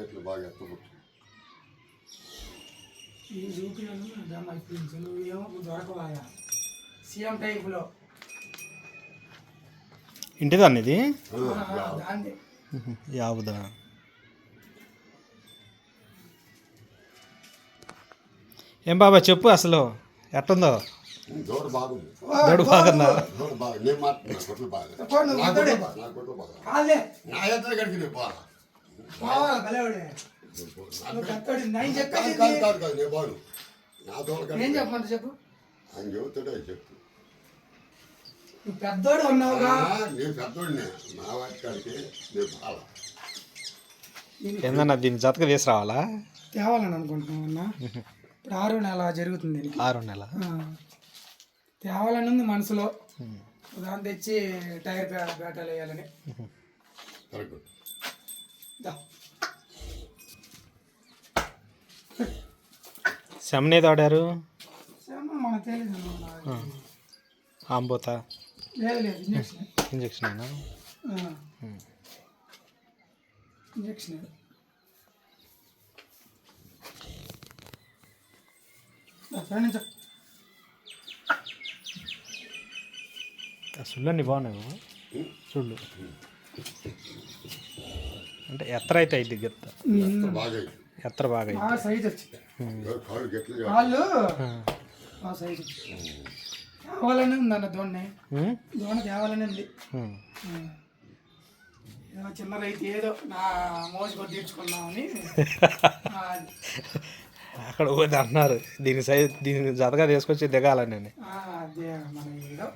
చెట్లు బాగా ఎత్తబుట్టు ఈ చూపినాను దమ్ అయిపోయింది నువ్వు ఏమో దొరకవాయా సీఎం టైపులో. ఇంటిదాన్ని ఇది యావుదా? ఏం బాబా చెప్పు అసలు. ఎట్టుందో? దూడ బాగుంది. దొడు బాగుందా? దూడ బాగా. నేను మాట్లాడుతున్నా కొట్లు బాగా. చెప్పు నువ్వు నా. కొట్లు బాగా. నేను బాగా నేను చెప్పమంట చెప్పు? ఆయన చెబుతాడే చెప్పు. నువ్వు పెద్దోడు ఉన్నావుగా నేను పెద్దోడినే. నా వాటి కాడికి నేను బాగా ఏందన్నా దీన్ని జతక వేసి రావాలా? తేవాలని అనుకుంటున్నావు అన్న. ఇప్పుడు ఆరో నెల జరుగుతుంది దీనికి. ఆరు నెల. తేవాలని ఉంది మనసులో. దాన్ని తెచ్చి టైర్ పేటలు వేయాలని. శమనేది ఆడారు. ఆంబోతా? ఇంజక్షన్. ఇంజక్షన్. సుళ్ళన్నీ బాగున్నాయి బాబు. అంటే ఎత్తర అయితే అయింది గెత్త? ఎంత బాగా అయింది. ఎత్తర బాగా సైజ్ వచ్చింది. కాళ్ళు సైజ్ తేవాలని ఉంది అన్న? దోణ తేవాలని ఉంది. చిన్న రైతు ఏదో నా మోజు కొట్టి తీర్చుకున్నామని అక్కడ పోతే అన్నారు. దీని సైజ్ దీన్ని జతగా తీసుకొచ్చి దిగాలని నేను ఆ, అదే మన ఏదో.